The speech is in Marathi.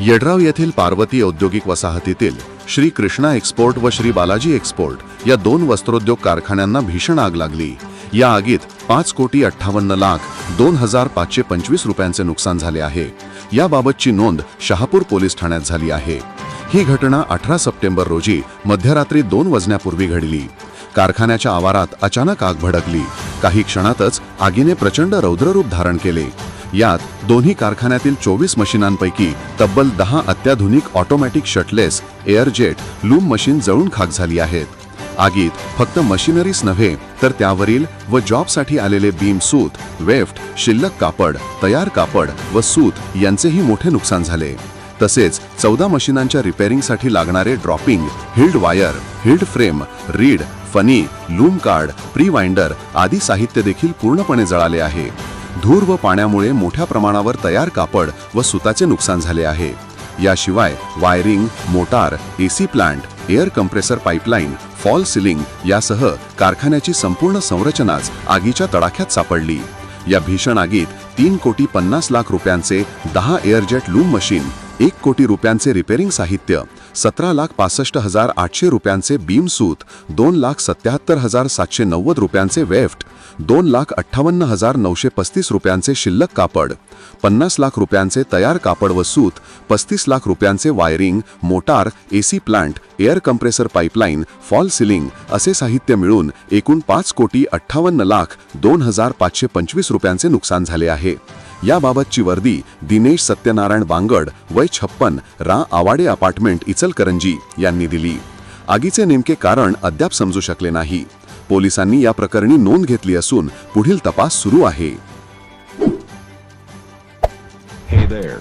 येड्राव येथील पार्वती औद्योगिक वसाहतीतील श्री कृष्णा एक्सपोर्ट व श्री बालाजी एक्सपोर्ट या दोन वस्त्रोद्योग कारखान्यांना भीषण आग लागली. या आगीत पाच कोटी अठ्ठावन्न लाख दोन हजार पाचशे पंचवीस रुपयांचे नुकसान झाले आहे. याबाबतची नोंद शहापूर पोलीस ठाण्यात झाली आहे. ही घटना अठरा सप्टेंबर रोजी मध्यरात्री दोन वाजण्यापूर्वी घडली. कारखान्याच्या आवारात अचानक आग भडकली. काही क्षणातच आगीने प्रचंड रौद्ररूप धारण केले. यात दोन्ही कारखान्यातील चोवीस मशीनांपैकी तब्बल दहा अत्याधुनिक automatic shuttleless air jet loom machine जळून खाक झाली आहेत. आगीत फक्त मशिनरीच नव्हे तर त्यावरील व जॉबसाठी आलेले बीम सूत वेफ्ट शिल्लक कापड तयार कापड व सूत यांचेही मोठे नुकसान झाले. तसेच चौदा मशिनांच्या रिपेअरिंगसाठी लागणारे dropping heald wire heald frame reed funny loom card pre winder आदी साहित्य देखील पूर्णपणे जळाले आहे. धूर व पाण्यामुळे मोठ्या प्रमाणावर तयार कापड व सुताचे नुकसान झाले आहे. याशिवाय wiring motor AC plant air compressor pipeline fall ceiling यासह कारखान्याची संपूर्ण संरचनाच आगीच्या तडाख्यात सापडली. या भीषण आगीत तीन कोटी पन्नास लाख रुपयांचे दहा एअरजेट लूम मशीन एक कोटी रुपयांचे रिपेरिंग साहित्य सतरा लाख पासष्ट हजार आठशे रुपयांचे बीम सूत दोन लाख सत्याहत्तर हजार सातशे नव्वद रुपयांचे वेफ्ट दोन लाख अठ्ठावन्न हजार नऊशे पस्तीस रुपयांचे शिल्लक कापड पन्नास लाख रुपयांचे तयार कापड व सूत पस्तीस लाख रुपयांचे wiring motor AC plant air compressor pipeline fall ceiling असे साहित्य मिळून एकूण पाच कोटी अठ्ठावन्न लाख दोन हजार पाचशे पंचवीस रुपयांचे नुकसान झाले आहे. याबाबतची वर्दी दिनेश सत्यनारायण बांगड वय छप्पन रा आवाडे अपार्टमेंट इचलकरंजी यांनी दिली. आगीचे नेमके कारण अद्याप समजू शकले नाही. पोलिसांनी या प्रकरणी नोंद घेतली असून पुढील तपास सुरू आहे. Hey there,